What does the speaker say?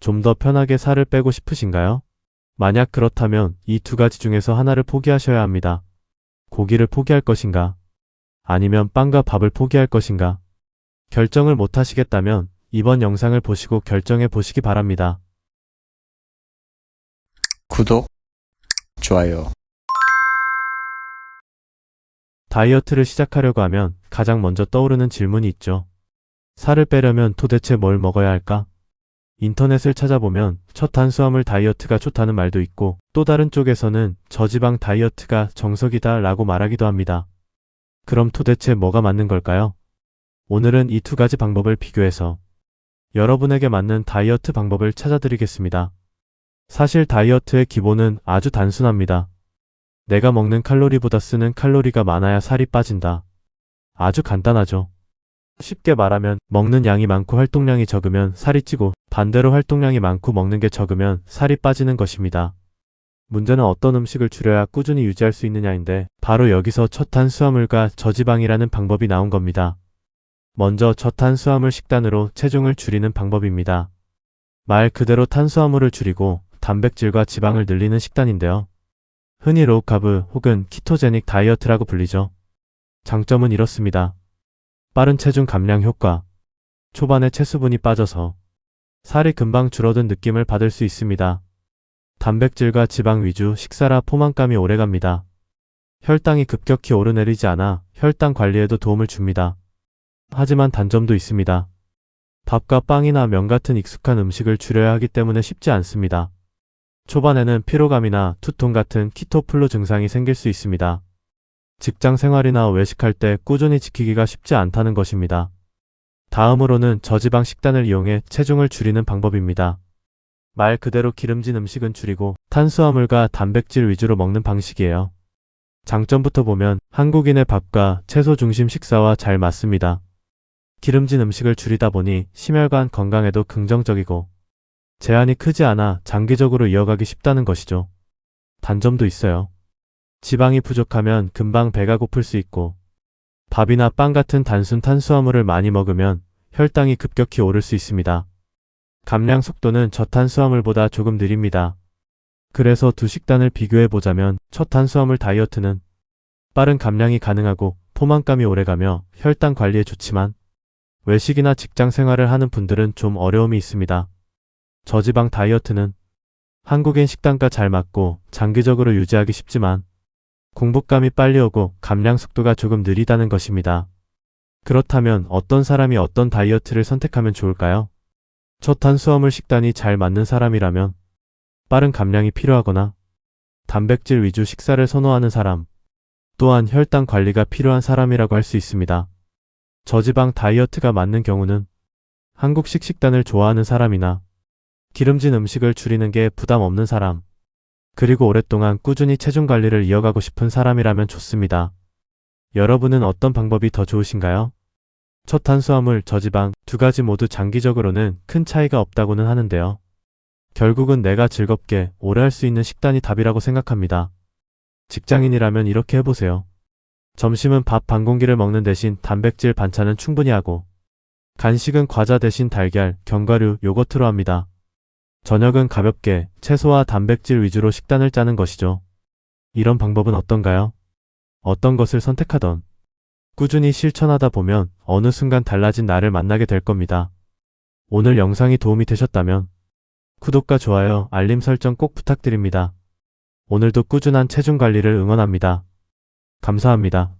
좀 더 편하게 살을 빼고 싶으신가요? 만약 그렇다면 이 두 가지 중에서 하나를 포기하셔야 합니다. 고기를 포기할 것인가? 아니면 빵과 밥을 포기할 것인가? 결정을 못 하시겠다면 이번 영상을 보시고 결정해 보시기 바랍니다. 구독, 좋아요. 다이어트를 시작하려고 하면 가장 먼저 떠오르는 질문이 있죠. 살을 빼려면 도대체 뭘 먹어야 할까? 인터넷을 찾아보면 첫 탄수화물 다이어트가 좋다는 말도 있고 또 다른 쪽에서는 저지방 다이어트가 정석이다 라고 말하기도 합니다. 그럼 도대체 뭐가 맞는 걸까요? 오늘은 이 두 가지 방법을 비교해서 여러분에게 맞는 다이어트 방법을 찾아드리겠습니다. 사실 다이어트의 기본은 아주 단순합니다. 내가 먹는 칼로리보다 쓰는 칼로리가 많아야 살이 빠진다. 아주 간단하죠. 쉽게 말하면 먹는 양이 많고 활동량이 적으면 살이 찌고 반대로 활동량이 많고 먹는 게 적으면 살이 빠지는 것입니다. 문제는 어떤 음식을 줄여야 꾸준히 유지할 수 있느냐인데 바로 여기서 저탄수화물과 저지방이라는 방법이 나온 겁니다. 먼저 저탄수화물 식단으로 체중을 줄이는 방법입니다. 말 그대로 탄수화물을 줄이고 단백질과 지방을 늘리는 식단인데요. 흔히 로우카브 혹은 키토제닉 다이어트라고 불리죠. 장점은 이렇습니다. 빠른 체중 감량 효과. 초반에 체수분이 빠져서 살이 금방 줄어든 느낌을 받을 수 있습니다. 단백질과 지방 위주 식사라 포만감이 오래갑니다. 혈당이 급격히 오르내리지 않아 혈당 관리에도 도움을 줍니다. 하지만 단점도 있습니다. 밥과 빵이나 면 같은 익숙한 음식을 줄여야 하기 때문에 쉽지 않습니다. 초반에는 피로감이나 투통 같은 키토플루 증상이 생길 수 있습니다. 직장 생활이나 외식할 때 꾸준히 지키기가 쉽지 않다는 것입니다. 다음으로는 저지방 식단을 이용해 체중을 줄이는 방법입니다. 말 그대로 기름진 음식은 줄이고 탄수화물과 단백질 위주로 먹는 방식이에요. 장점부터 보면 한국인의 밥과 채소 중심 식사와 잘 맞습니다. 기름진 음식을 줄이다 보니 심혈관 건강에도 긍정적이고 제한이 크지 않아 장기적으로 이어가기 쉽다는 것이죠. 단점도 있어요. 지방이 부족하면 금방 배가 고플 수 있고 밥이나 빵 같은 단순 탄수화물을 많이 먹으면 혈당이 급격히 오를 수 있습니다. 감량 속도는 저탄수화물보다 조금 느립니다. 그래서 두 식단을 비교해 보자면 저탄수화물 다이어트는 빠른 감량이 가능하고 포만감이 오래가며 혈당 관리에 좋지만 외식이나 직장 생활을 하는 분들은 좀 어려움이 있습니다. 저지방 다이어트는 한국인 식단과 잘 맞고 장기적으로 유지하기 쉽지만 공복감이 빨리 오고 감량 속도가 조금 느리다는 것입니다. 그렇다면 어떤 사람이 어떤 다이어트를 선택하면 좋을까요? 저탄수화물 식단이 잘 맞는 사람이라면 빠른 감량이 필요하거나 단백질 위주 식사를 선호하는 사람, 또한 혈당 관리가 필요한 사람이라고 할 수 있습니다. 저지방 다이어트가 맞는 경우는 한국식 식단을 좋아하는 사람이나 기름진 음식을 줄이는 게 부담 없는 사람, 그리고 오랫동안 꾸준히 체중 관리를 이어가고 싶은 사람이라면 좋습니다. 여러분은 어떤 방법이 더 좋으신가요? 초탄수화물, 저지방 두 가지 모두 장기적으로는 큰 차이가 없다고는 하는데요. 결국은 내가 즐겁게 오래 할 수 있는 식단이 답이라고 생각합니다. 직장인이라면 이렇게 해보세요. 점심은 밥 반 공기를 먹는 대신 단백질 반찬은 충분히 하고 간식은 과자 대신 달걀, 견과류, 요거트로 합니다. 저녁은 가볍게 채소와 단백질 위주로 식단을 짜는 것이죠. 이런 방법은 어떤가요? 어떤 것을 선택하던 꾸준히 실천하다 보면 어느 순간 달라진 나를 만나게 될 겁니다. 오늘 영상이 도움이 되셨다면 구독과 좋아요, 알림 설정 꼭 부탁드립니다. 오늘도 꾸준한 체중 관리를 응원합니다. 감사합니다.